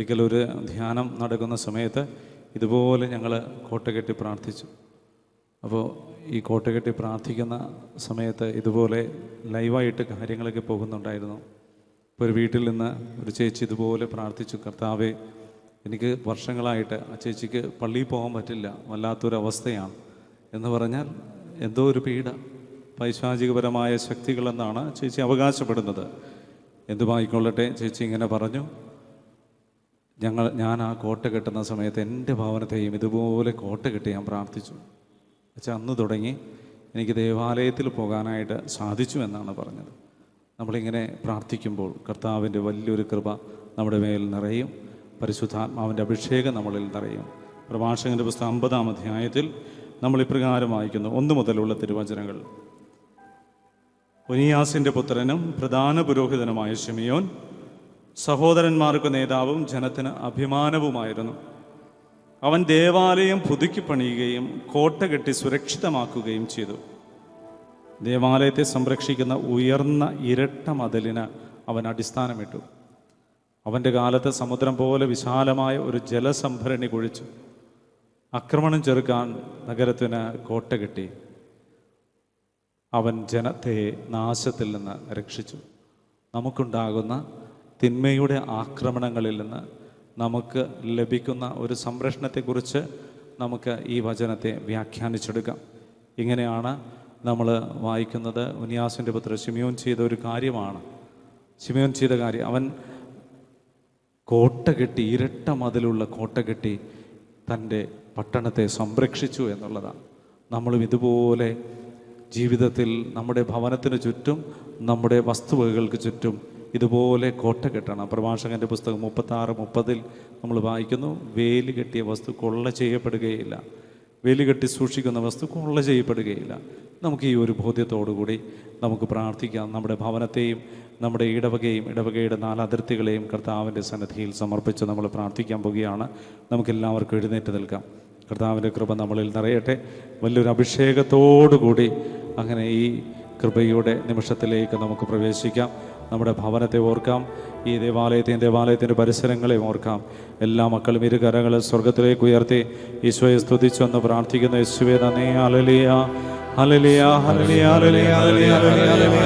ഒരിക്കലൊരു ധ്യാനം നടക്കുന്ന സമയത്ത് ഇതുപോലെ ഞങ്ങൾ കോട്ടകെട്ടി പ്രാർത്ഥിച്ചു. അപ്പോൾ ഈ കോട്ടകെട്ടി പ്രാർത്ഥിക്കുന്ന സമയത്ത് ഇതുപോലെ ലൈവായിട്ട് കാര്യങ്ങളൊക്കെ പോകുന്നുണ്ടായിരുന്നു. ഇപ്പോൾ ഒരു വീട്ടിൽ നിന്ന് ഒരു ചേച്ചി ഇതുപോലെ പ്രാർത്ഥിച്ചു കർത്താവെ എനിക്ക് വർഷങ്ങളായിട്ട് ആ ചേച്ചിക്ക് പള്ളിയിൽ പോകാൻ പറ്റില്ല വല്ലാത്തൊരവസ്ഥയാണ് എന്ന് പറഞ്ഞാൽ എന്തോ ഒരു പീഡ പൈശാചികപരമായ ശക്തികളെന്നാണ് ചേച്ചി അവകാശപ്പെടുന്നത്. എന്തുമായിക്കൊള്ളട്ടെ ചേച്ചി ഇങ്ങനെ പറഞ്ഞു. ഞങ്ങൾ ഞാൻ ആ കോട്ട കെട്ടുന്ന സമയത്ത് എന്റെ ഭവനത്തെയും ഇതുപോലെ കോട്ട കെട്ടി ഞാൻ പ്രാർത്ഥിച്ചു. പക്ഷെ അന്ന് തുടങ്ങി എനിക്ക് ദേവാലയത്തിൽ പോകാനായിട്ട് സാധിച്ചു എന്നാണ് പറഞ്ഞത്. നമ്മളിങ്ങനെ പ്രാർത്ഥിക്കുമ്പോൾ കർത്താവിന്റെ വലിയൊരു കൃപ നമ്മുടെ മേൽ നിറയും. പരിശുദ്ധാത്മാവിന്റെ അഭിഷേകം നമ്മളിൽ നിറയും. പ്രഭാഷകന്റെ പുസ്തകം അമ്പതാം അധ്യായത്തിൽ നമ്മൾ ഇപ്രകാരം വായിക്കുന്നു. ഒന്ന് മുതലുള്ള തിരുവചനങ്ങൾ. ഒനിയാസിന്റെ പുത്രനും പ്രധാന പുരോഹിതനുമായ ഷിമിയോൻ സഹോദരന്മാർക്ക് നേതാവും ജനത്തിന് അഭിമാനവുമായിരുന്നു. അവൻ ദേവാലയം പുതുക്കി പണിയുകയും കോട്ട കെട്ടി സുരക്ഷിതമാക്കുകയും ചെയ്തു. ദേവാലയത്തെ സംരക്ഷിക്കുന്ന ഉയർന്ന ഇരട്ട മതിലിന് അവൻ അടിസ്ഥാനമിട്ടു. അവന്റെ കാലത്ത് സമുദ്രം പോലെ വിശാലമായ ഒരു ജലസംഭരണി കുഴിച്ചു. ആക്രമണം ചെറുക്കാൻ നഗരത്തിന് കോട്ട കെട്ടി. അവൻ ജനത്തെ നാശത്തിൽ നിന്ന് രക്ഷിച്ചു. നമുക്കുണ്ടാകുന്ന തിന്മയുടെ ആക്രമണങ്ങളിൽ നിന്ന് നമുക്ക് ലഭിക്കുന്ന ഒരു സംരക്ഷണത്തെക്കുറിച്ച് നമുക്ക് ഈ വചനത്തെ വ്യാഖ്യാനിച്ചെടുക്കാം. ഇങ്ങനെയാണ് നമ്മൾ വായിക്കുന്നത്. ഉനിയാസിന്റെ പുത്ര ശിമിയോൻ ചെയ്ത ഒരു കാര്യമാണ്. ശിമിയോൻ ചെയ്ത കാര്യം അവൻ കോട്ട കെട്ടി ഇരട്ട മതിലുള്ള കോട്ട കെട്ടി തന്റെ പട്ടണത്തെ സംരക്ഷിച്ചു എന്നുള്ളതാണ്. നമ്മളും ഇതുപോലെ ജീവിതത്തിൽ നമ്മുടെ ഭവനത്തിന് ചുറ്റും നമ്മുടെ വസ്തുവകകൾക്ക് ചുറ്റും ഇതുപോലെ കോട്ട കെട്ടണം. പ്രഭാഷകന്റെ പുസ്തകം മുപ്പത്താറ് മുപ്പതിൽ നമ്മൾ വായിക്കുന്നു വേലി കെട്ടിയ വസ്തു കൊള്ള ചെയ്യപ്പെടുകയില്ല. വേലി കെട്ടി സൂക്ഷിക്കുന്ന വസ്തു കൊള്ള ചെയ്യപ്പെടുകയില്ല. നമുക്ക് ഈ ഒരു ബോധ്യത്തോടുകൂടി നമുക്ക് പ്രാർത്ഥിക്കാം. നമ്മുടെ ഭവനത്തെയും നമ്മുടെ ഇടവകയും ഇടവകയുടെ നാലതിർത്തികളെയും കർത്താവിന്റെ സന്നദ്ധിയിൽ സമർപ്പിച്ച് നമ്മൾ പ്രാർത്ഥിക്കാൻ പോവുകയാണ്. നമുക്കെല്ലാവർക്കും എഴുന്നേറ്റ് നിൽക്കാം. കർത്താവിന്റെ കൃപ നമ്മളിൽ നിറയട്ടെ. വലിയൊരു അഭിഷേകത്തോടുകൂടി അങ്ങനെ ഈ കൃപയുടെ നിമിഷത്തിലേക്ക് നമുക്ക് പ്രവേശിക്കാം. നമ്മുടെ ഭവനത്തെ ഓർക്കാം ഈ ദേവാലയത്തെയും ദേവാലയത്തിന്റെ പരിസരങ്ങളെയും ഓർക്കാം എല്ലാ മക്കളും ഇരു കരങ്ങൾ സ്വർഗത്തിലേക്ക് ഉയർത്തി ഈശോയെ സ്തുതിച്ചൊന്ന് പ്രാർത്ഥിക്കുന്ന യേശുവെ നന്ദി hallelujah hallelujah hallelujah hallelujah hallelujah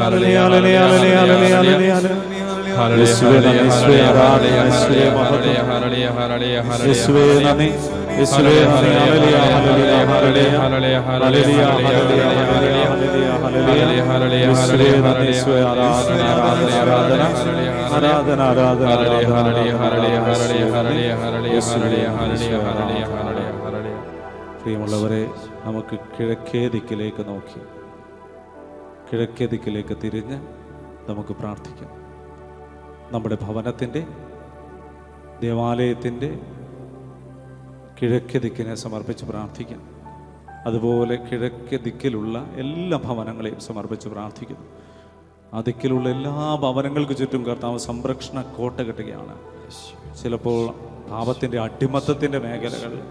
hallelujah hallelujah യേശുവേ നന്ദി യേശുവേ ആരാധന യേശുവേ മഹത്വം യേശുവേ നന്ദി ആരാധന ആരാധന പ്രിയമുള്ളവരെ നമുക്ക് കിഴക്കേ ദിക്കിലേക്ക് നോക്കി. കിഴക്കേ ദിക്കിലേക്ക് തിരിഞ്ഞ് നമുക്ക് പ്രാർത്ഥിക്കാം. നമ്മുടെ ഭവനത്തിന്റെ ദേവാലയത്തിന്റെ കിഴക്കേ ദിക്കിനെ സമർപ്പിച്ച് പ്രാർത്ഥിക്കാം. അതുപോലെ കിഴക്കേ ദിക്കിലുള്ള എല്ലാ ഭവനങ്ങളെയും സമർപ്പിച്ച് പ്രാർത്ഥിക്കുന്നു. ആ ദിക്കിലുള്ള എല്ലാ ഭവനങ്ങൾക്ക് ചുറ്റും കർത്താവ് സംരക്ഷണ കോട്ട കെട്ടുകയാണ്. ചിലപ്പോൾ പാപത്തിന്റെ അടിമത്തത്തിന്റെ മേഖലകൾ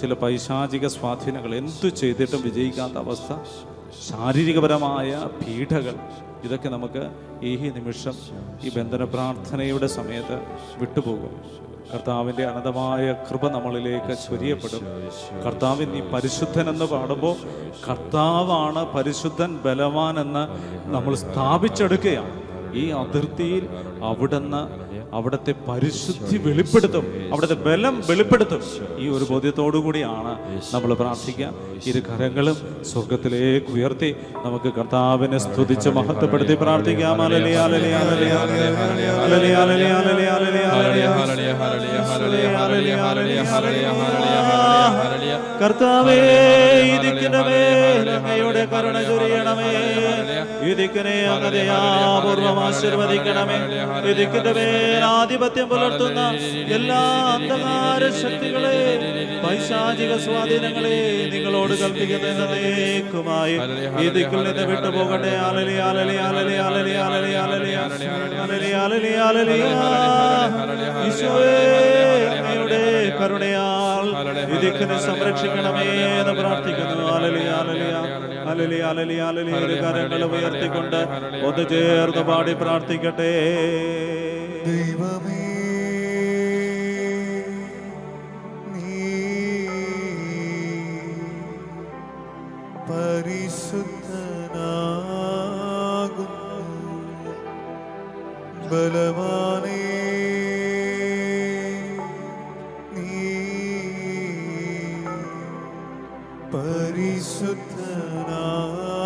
ചില പൈശാചിക സ്വാധീനങ്ങൾ എന്തു ചെയ്തിട്ടും വിജയിക്കാത്ത അവസ്ഥ ശാരീരികപരമായ പീഠകൾ ഇതൊക്കെ നമുക്ക് ഈ നിമിഷം ഈ ബന്ധന പ്രാർത്ഥനയുടെ സമയത്ത് വിട്ടുപോകും. കർത്താവിന്റെ അനന്തമായ കൃപ നമ്മളിലേക്ക് ചൊരിയപ്പെടും. കർത്താവിൻ നീ പരിശുദ്ധൻ എന്ന് പാടുമ്പോൾ കർത്താവാണ് പരിശുദ്ധൻ ബലവാൻ എന്ന് നമ്മൾ സ്ഥാപിച്ചെടുക്കുകയാണ്. ഈ അതിർത്തിയിൽ അവിടുന്ന് അവിടുത്തെ പരിശുദ്ധി വെളിപ്പെടുത്തും അവിടുത്തെ ബലം വെളിപ്പെടുത്തും ഈ ഒരു ബോധ്യത്തോടു കൂടിയാണ് നമ്മൾ പ്രാർത്ഥിക്കുക ഇരു കരങ്ങളും സ്വർഗത്തിലേക്ക് ഉയർത്തി നമുക്ക് കർത്താവിനെ സ്തുതിച്ച് മഹത്വപ്പെടുത്തി പ്രാർത്ഥിക്കാം കർത്താവേ ഇരിക്കണമേ കരുണ ചൊരിയണമേ ഇതിക്കനെ അങ്ങതയാപൂർവം ആശീർവദിക്കണമേ ഇതിക്കന്റെ ആധിപത്യം പുലർത്തുന്ന എല്ലാ അന്ധകാര ശക്തികളെ പൈശാചിക സ്വാധീനങ്ങളെ നിങ്ങളോട് കൽപ്പിക്കുന്നേക്കുമായി ഈ ദിക്കിൽ നിന്ന് വിട്ടുപോകട്ടെ അലലി അലലി അലലി അലലി അലലി അലലി അലലി അലലി അലലി ഈശോയേ അങ്ങയുടെ കരുണയാൽ ഈ ദിക്കിനെ സംരക്ഷിക്കണമേ എന്ന് പ്രാർത്ഥിക്കുന്നു അലലി ആലലി അലലി അലലി അലലി കരങ്ങൾ ഉയർത്തിക്കൊണ്ട് ഒന്ന് ചേർന്ന് പാടി പ്രാർത്ഥിക്കട്ടെ தெய்வமே நீ பரிசுத்தனாகும் பலவானே நீ பரிசுத்தனாகும்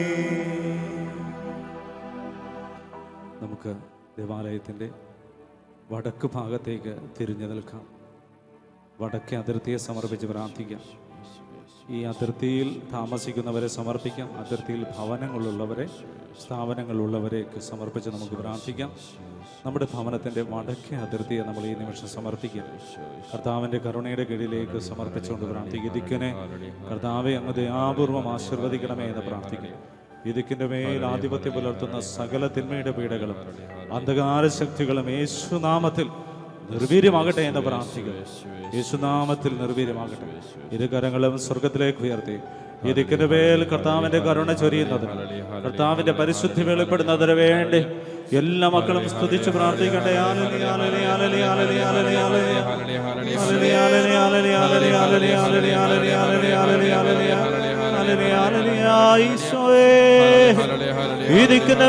ദേവാലയത്തിന്റെ വടക്ക് ഭാഗത്തേക്ക് തിരിഞ്ഞു നിൽക്കാം. വടക്കേ അതിർത്തിയെ സമർപ്പിച്ച് പ്രാർത്ഥിക്കാം. ഈ അതിർത്തിയിൽ താമസിക്കുന്നവരെ സമർപ്പിക്കാം. അതിർത്തിയിൽ ഭവനങ്ങളുള്ളവരെ സ്ഥാപനങ്ങളുള്ളവരെയൊക്കെ സമർപ്പിച്ച് നമുക്ക് പ്രാർത്ഥിക്കാം. നമ്മുടെ ഭവനത്തിന്റെ വടക്കേ അതിർത്തിയെ നമ്മൾ ഈ നിമിഷം സമർപ്പിക്കാം. കർത്താവിന്റെ കരുണയുടെ കീഴിലേക്ക് സമർപ്പിച്ചുകൊണ്ട് പ്രാർത്ഥിക്കും. ഇതിക്കനെ കർത്താവെ അങ്ങ് ദയാപൂർവം ആശീർവദിക്കണമേ എന്ന് പ്രാർത്ഥിക്കുക ഇതിക്കിന്റെ മേൽ ആധിപത്യം പുലർത്തുന്ന സകല തിന്മയുടെ പീഡകളും അന്ധകാര ശക്തികളും യേശുനാമത്തിൽ നിർവീര്യമാകട്ടെ എന്ന് പ്രാർത്ഥിക്കുന്നു യേശുനാമത്തിൽ നിർവീര്യമാകട്ടെ ഇരു കരങ്ങളും സ്വർഗത്തിലേക്ക് ഉയർത്തി ഈ ദിക്കിന്റെ മേൽ കർത്താവിന്റെ കരുണ ചൊരിയുന്നത് കർത്താവിന്റെ പരിശുദ്ധി വെളിപ്പെടുന്നതിന് വേണ്ടി എല്ലാ മക്കളും സ്തുതിച്ച് പ്രാർത്ഥിക്കട്ടെ ആലലി, ഇതിക്കുന്ന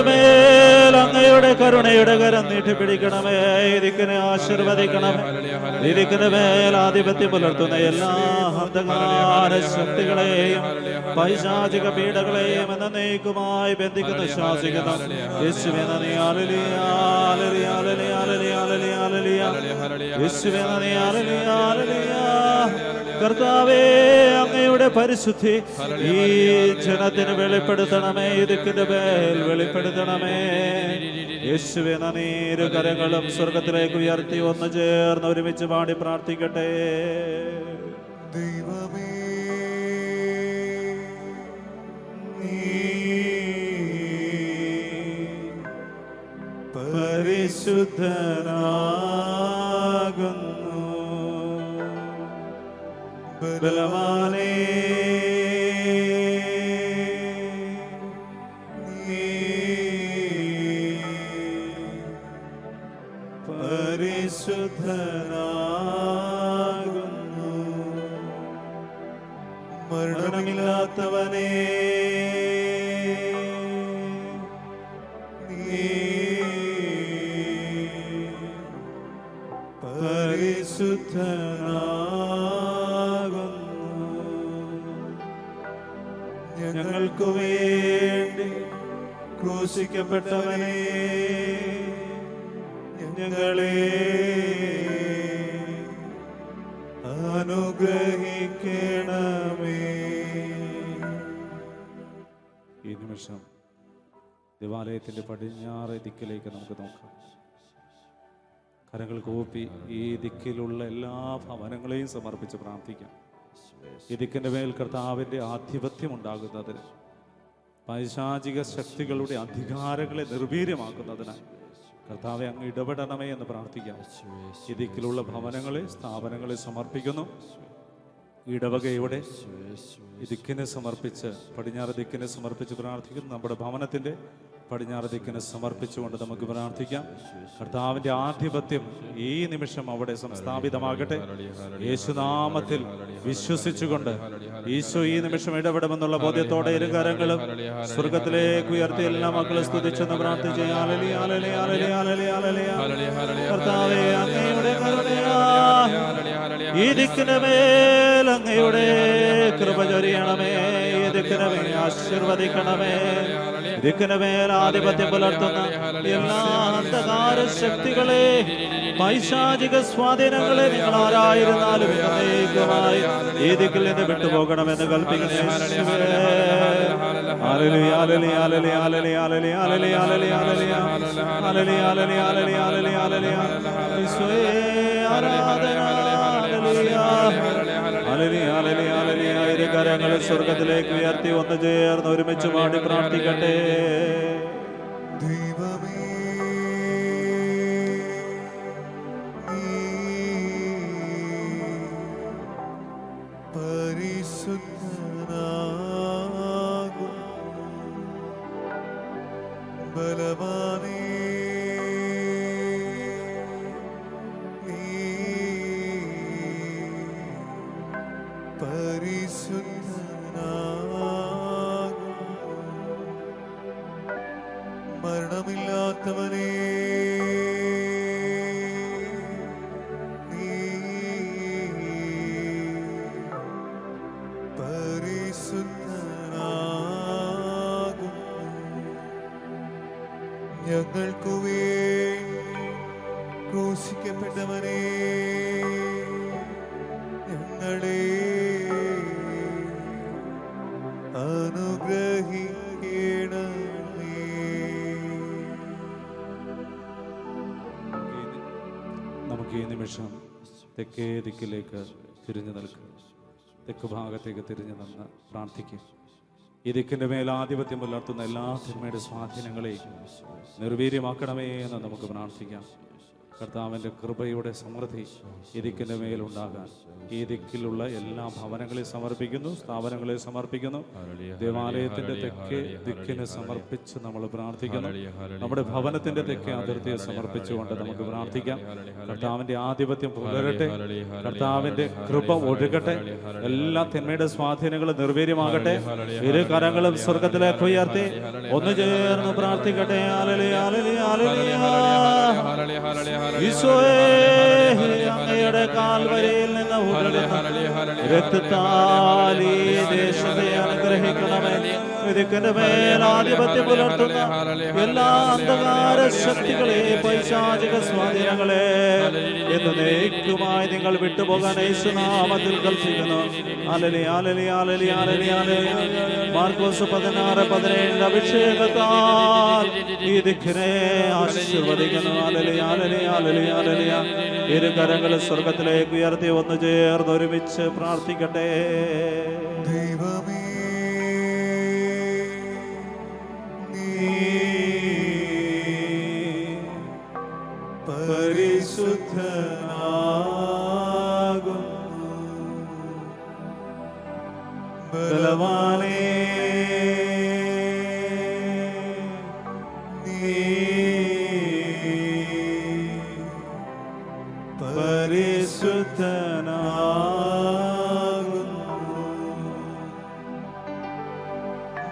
അങ്ങയുടെ കരുണയുടെ കരം നീട്ടിപ്പിടിക്കണമേ ഇതിക്കിനെ ആശീർവദിക്കണമേ ഇതിക്കുന്ന മേൽ ആധിപത്യം പുലർത്തുന്ന എല്ലാ ഹന്തകാര ശക്തികളെയും പൈശാചിക പീഠകളെയും എന്ന നീക്കുമായി ബന്ധിക്കുന്ന ശാസിക്കുന്നു യേശുവേ യേശുവേ കർത്താവേ അങ്ങയുടെ പരിശുദ്ധി. ഈ ജനത്തിന് വെളിപ്പെടുത്തണമേ ഇതിന്റെ മേൽ വെളിപ്പെടുത്തണമേ. യേശുവെ നനീരു കരങ്ങളും സ്വർഗത്തിലേക്ക് ഉയർത്തി ഒന്ന് ചേർന്ന് ഒരുമിച്ച് പാടി പ്രാർത്ഥിക്കട്ടെ. ദൈവമേ നീ പരിശുദ്ധനാകുന്നു. Bilamani. ഞങ്ങൾക്കു വേണ്ടി ക്രൂശിക്കപ്പെട്ടവനെ ഞങ്ങളെ അനുഗ്രഹിക്കണമേ. ഈ നിമിഷം ദേവാലയത്തിന്റെ പടിഞ്ഞാറ് ദിക്കിലേക്ക് നമുക്ക് നോക്കാം. കരങ്ങൾ കൂപ്പി ഈ ദിക്കിലുള്ള എല്ലാ ഭവനങ്ങളെയും സമർപ്പിച്ച് പ്രാർത്ഥിക്കാം. ഈ ദിക്കിന്റെ മേൽ കർത്താവിന്റെ ആധിപത്യം ഉണ്ടാകുന്നതിന് പൈശാചിക ശക്തികളുടെ അധികാരങ്ങളെ നിർവീര്യമാക്കുന്നതിന് കർത്താവെ അങ്ങ് ഇടപെടണമേ എന്ന് പ്രാർത്ഥിക്കാം. ഇതിക്കിലുള്ള ഭവനങ്ങളെ സ്ഥാപനങ്ങളെ സമർപ്പിക്കുന്നു. ഇടവകയുടെ ഇതിക്കിനെ ദിക്കിനെ സമർപ്പിച്ച് പടിഞ്ഞാറ് ദിക്കിനെ സമർപ്പിച്ച് പ്രാർത്ഥിക്കുന്നു. നമ്മുടെ ഭവനത്തിന്റെ പടിഞ്ഞാറ് ദിക്കിനെ സമർപ്പിച്ചുകൊണ്ട് നമുക്ക് പ്രാർത്ഥിക്കാം. കർത്താവിന്റെ ആധിപത്യം ഈ നിമിഷം അവിടെ സംസ്ഥാപിതമാകട്ടെ. യേശുനാമത്തിൽ വിശ്വസിച്ചുകൊണ്ട് ഈശോ ഈ നിമിഷം ഇടപെടുമെന്നുള്ള ബോധ്യത്തോടെ ഇരു കരങ്ങളും സ്വർഗത്തിലേക്ക് ഉയർത്തി എല്ലാ മക്കളും സ്തുതിച്ചെന്ന് പ്രാർത്ഥിച്ച് കർത്താവേ അങ്ങയുടെ ഈ അങ്ങയുടെ ആശീർവദിക്കണമേ. ദിക്കിനുമേലാധിപത്യം പുലർത്തുന്ന എല്ലാ അന്ധകാര ശക്തികളെ പൈശാചിക സ്വാധീനങ്ങളെ നിങ്ങൾ ആരായിരുന്നാലും അനേകമായി ഈ ദിക്കിൽ നിന്ന് വിട്ടുപോകണമെന്ന് കൽപ്പിക്കുന്നു കരങ്ങൾ സ്വർഗത്തിലേക്ക് ഉയർത്തി ഒന്ന് ചേർന്ന് ഒരുമിച്ച് പാടി പ്രാർത്ഥിക്കട്ടെ. ദൈവമേ പരിശുദ്ധനാകും ബലവാനേ ഞങ്ങൾക്കു ഞങ്ങളെ നമുക്ക് ഈ നിമിഷം തെക്കേ ദിക്കിലേക്ക് തിരിഞ്ഞു നിൽക്കുക തെക്ക് ഭാഗത്തേക്ക് തിരിഞ്ഞു നിന്ന് പ്രാർത്ഥിക്കും. ഈ ദിക്കിന്റെ മേൽ ആധിപത്യം പുലർത്തുന്ന എല്ലാ തിന്മയുടെ സ്വാധീനങ്ങളെയും നിർവീര്യമാക്കണമേ എന്ന് നമുക്ക് പ്രാർത്ഥിക്കാം. കർത്താവിന്റെ കൃപയുടെ സമൃദ്ധി ഈ ദിക്കിന്റെ മേലുണ്ടാകാൻ ഈ ദിക്കിലുള്ള എല്ലാ ഭവനങ്ങളെ സമർപ്പിക്കുന്നു സ്ഥാപനങ്ങളെ സമർപ്പിക്കുന്നു ദേവാലയത്തിന്റെ തെക്കേ ദിക്കിനെ സമർപ്പിച്ച് നമ്മൾ പ്രാർത്ഥിക്കുന്നു നമ്മുടെ ഭവനത്തിന്റെ തെക്കേ അതിർത്തിയെ സമർപ്പിച്ചുകൊണ്ട് നമുക്ക് പ്രാർത്ഥിക്കാം കർത്താവിന്റെ ആധിപത്യം പുലരട്ടെ കർത്താവിന്റെ കൃപ ഒഴുകട്ടെ എല്ലാ തിന്മയുടെ സ്വാധീനങ്ങളും നിർവീര്യമാകട്ടെ ഇരു കരങ്ങളും സ്വർഗത്തിലേക്ക് ഉയർത്തി ഒന്ന് ചേർന്ന് പ്രാർത്ഥിക്കട്ടെ ആലലി ആലലി ആലലി ഈശോയേ അങ്ങയുടെ കാൽവരയിൽ നിന്ന് ഉരുളുന്ന രക്തത്താൽ ഈ ദേശത്തെ അനുഗ്രഹിക്കണമേ. വിധിക്കന്റെ മേൽ ആധിപത്യം പുലർത്തുന്ന എല്ലാ അന്ധകാര ശക്തികളെ പൈശാചിക സ്വാധീനങ്ങളെ എന്ന് നേക്കുമായി നിങ്ങൾ വിട്ടുപോകാൻ യേശുനാമത്തിൽ കൽപ്പിക്കുന്നു അലലി അലലി അലലി അലലി അലലി മാർക്കോസ് പതിനാറ് പതിനേഴിന്റെ അഭിഷേകത്താൽ ഈ ദിക്കിനെ ആശീർവദിക്കുന്നു അലലി അലലി അലലി ആലലിയ ഇരു കരങ്ങൾ സ്വർഗത്തിലേക്ക് ഉയർത്തി ഒന്ന് ചേർന്ന് ഒരുമിച്ച് പ്രാർത്ഥിക്കട്ടെ ബലവാനേ.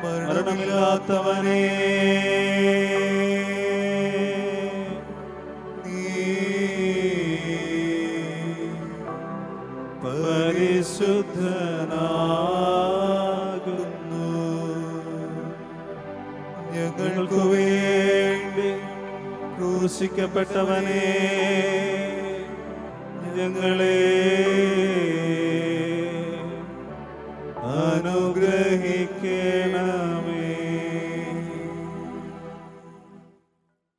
മരണമില്ലാത്തവനേ. ക്രൂശിക്കപ്പെട്ടവനേ ഞങ്ങളെ അനുഗ്രഹിക്കണമേ.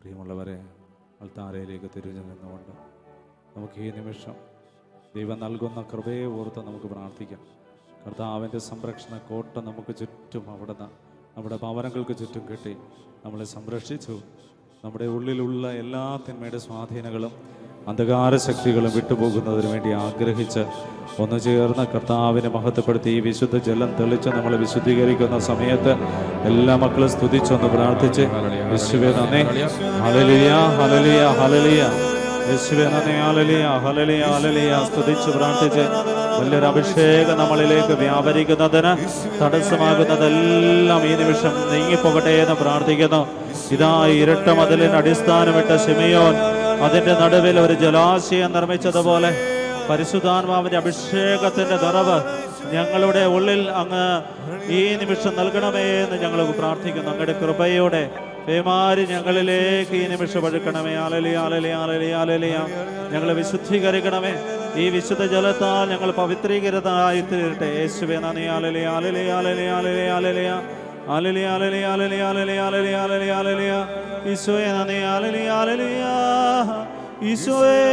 പ്രിയമുള്ളവരെ അൾത്താരയിലേക്ക് തിരിഞ്ഞു നിന്നുകൊണ്ട് നമുക്ക് ഈ നിമിഷം ദൈവം നൽകുന്ന കൃപയെ ഓർത്ത് നമുക്ക് പ്രാർത്ഥിക്കാം. കർത്താവിന്റെ സംരക്ഷണ കോട്ട നമുക്ക് ചുറ്റും അവിടുന്ന് നമ്മുടെ ഭവനങ്ങൾക്ക് ചുറ്റും കെട്ടി നമ്മളെ സംരക്ഷിച്ചു. നമ്മുടെ ഉള്ളിലുള്ള എല്ലാ തിന്മയുടെ സ്വാധീനങ്ങളും അന്ധകാര ശക്തികളും വിട്ടുപോകുന്നതിന് വേണ്ടി ആഗ്രഹിച്ച് ഒന്ന് ചേർന്ന് കർത്താവിനെ മഹത്വപ്പെടുത്തി ഈ വിശുദ്ധ ജലം തെളിച്ച് നമ്മൾ വിശുദ്ധീകരിക്കുന്ന സമയത്ത് എല്ലാ മക്കളും സ്തുതിച്ചൊന്ന് പ്രാർത്ഥിച്ച് യേശുവേ നന്ദി. ഹലലിയ ഹലലിയ ഹലലിയ യേശുവേ നന്ദി. ഹലലിയ ഹലലിയ ഹലലിയ സ്തുതിച്ച് പ്രാർത്ഥിച്ച് വലിയൊരു അഭിഷേകം നമ്മളിലേക്ക് വ്യാപരിക്കുന്നതിന് തടസ്സമാകുന്നതെല്ലാം ഈ നിമിഷം നീങ്ങിപ്പോകട്ടെ എന്ന് പ്രാർത്ഥിക്കുന്നു. ഇതാ ഇരട്ട മതിലിന് അടിസ്ഥാനമിട്ട ശിമയോൻ അതിന്റെ നടുവിൽ ഒരു ജലാശയം നിർമ്മിച്ചതുപോലെ പരിശുദ്ധാത്മാവിന്റെ അഭിഷേകത്തിന്റെ നിറവ് ഞങ്ങളുടെ ഉള്ളിൽ അങ്ങ് ഈ നിമിഷം നൽകണമേ എന്ന് ഞങ്ങൾ പ്രാർത്ഥിക്കുന്നു. അങ്ങയുടെ കൃപയോടെ പേമാരി ഞങ്ങളിലേക്ക് ഈ നിമിഷം ഒഴുക്കണമേ. ആലലി ആലലി ആലലി ആലലിയ ഞങ്ങളെ വിശുദ്ധീകരിക്കണമേ. ഈ വിശുദ്ധ ജലത്താൽ ഞങ്ങൾ പവിത്രീകൃതമായി തീരട്ടെ. യേശുവേ നന്ദി. ആലലി ആലലി ആലലി ആലലി ആലലിയ ആലലി ആലലി ആലലി ആലലി ആലലി ആലലി ആലലിയ ഈശോയെ നന്ദി. ആലലി ആലലിയ ഈശോയെ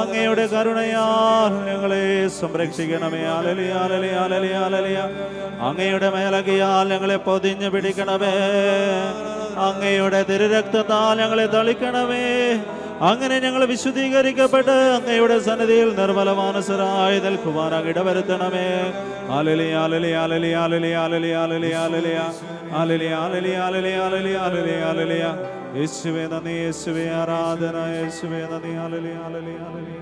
അങ്ങയുടെ കരുണയാൽ ഞങ്ങളെ സംരക്ഷിക്കണമേ. ആലലിയ ആലലിയ ആലലിയ ആലലിയ അങ്ങയുടെ മേലകിയാൽ ഞങ്ങളെ പൊതിഞ്ഞു പിടിക്കണമേ. അങ്ങയുടെ തിരുരക്തത്താൽ ഞങ്ങളെ തളിക്കണമേ. അങ്ങനെ ഞങ്ങൾ വിശുദ്ധീകരിക്കപ്പെട്ട് അങ്ങയുടെ സന്നിധിയിൽ നിർമ്മല മാനസരായി നിൽക്കുവാൻ അങ്ങ് ഇടവരുത്തണമേ ആലലി ആലലി ആലലി ആലലി ആലലി ആലലി ആലലിയ ആലലി ആലലി ആലലി ആലലി ആലലി ആലലിയ യേശുവേ നന്ദി യേശുവേ ആരാധന യേശുവേ നന്ദി ആലലി ആലലി ആലലി